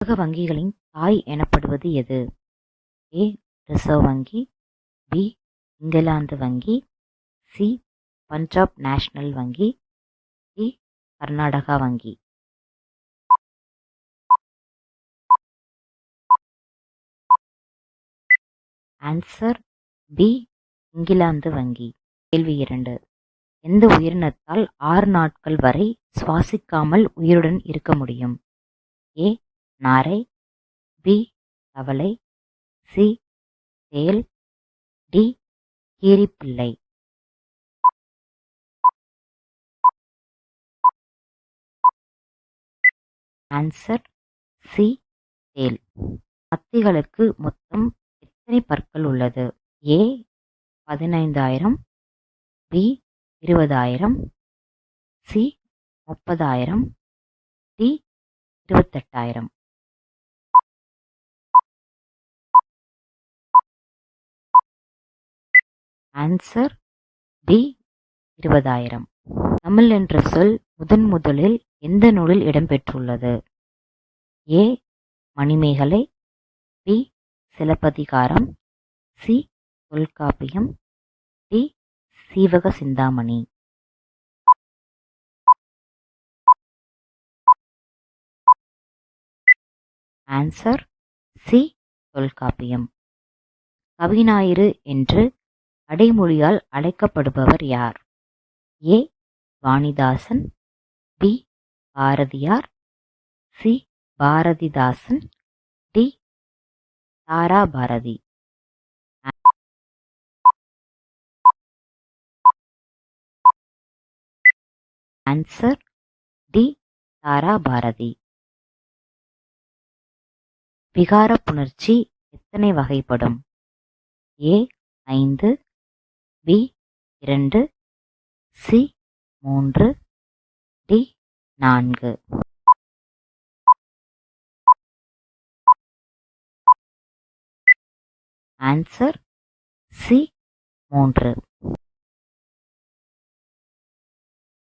உலக வங்கிகளின் தாய் எனப்படுவது எது? ஏ. ரிசர்வ் வங்கி பி. இங்கிலாந்து வங்கி சி. பஞ்சாப் நேஷனல் வங்கி டி. கர்நாடகா வங்கி ஆன்சர் பி. இங்கிலாந்து வங்கி. கேள்வி இரண்டு. எந்த உயிரினத்தால் ஆறு நாட்கள் வரை சுவாசிக்காமல் உயிருடன் இருக்க முடியும்? ஏ. நாரை பி. தவளை சி. தேல் டி. கீரிப்பிள்ளை answer C. தேல் மத்திகளுக்கு மொத்தம் எத்தனை பற்கள் உள்ளது? ஏ. பதினைந்தாயிரம் பி. இருபதாயிரம் சி. முப்பதாயிரம் டி. இருபத்தெட்டாயிரம் answer B. இருபதாயிரம். தமிழ் என்ற சொல் முதன் முதலில் எந்த நூலில் இடம்பெற்றுள்ளது? A. Manimekalai B. Silappathikaram C. Tolkappiyam D. Seevaka Chintamani answer C. Tolkappiyam. கவிஞாயிறு என்று அடைமொழியால் அழைக்கப்படுபவர் யார்? A. Vanidasan B. Bharathiyar C. Bharathidasan D. Thara Bharathi answer D. Thara Bharathi விகார புணர்ச்சி எத்தனை வகைப்படும்? ஏ. ஐந்து பி. இரண்டு சி. மூன்று டி. நான்கு ஆன்சர் சி. மூன்று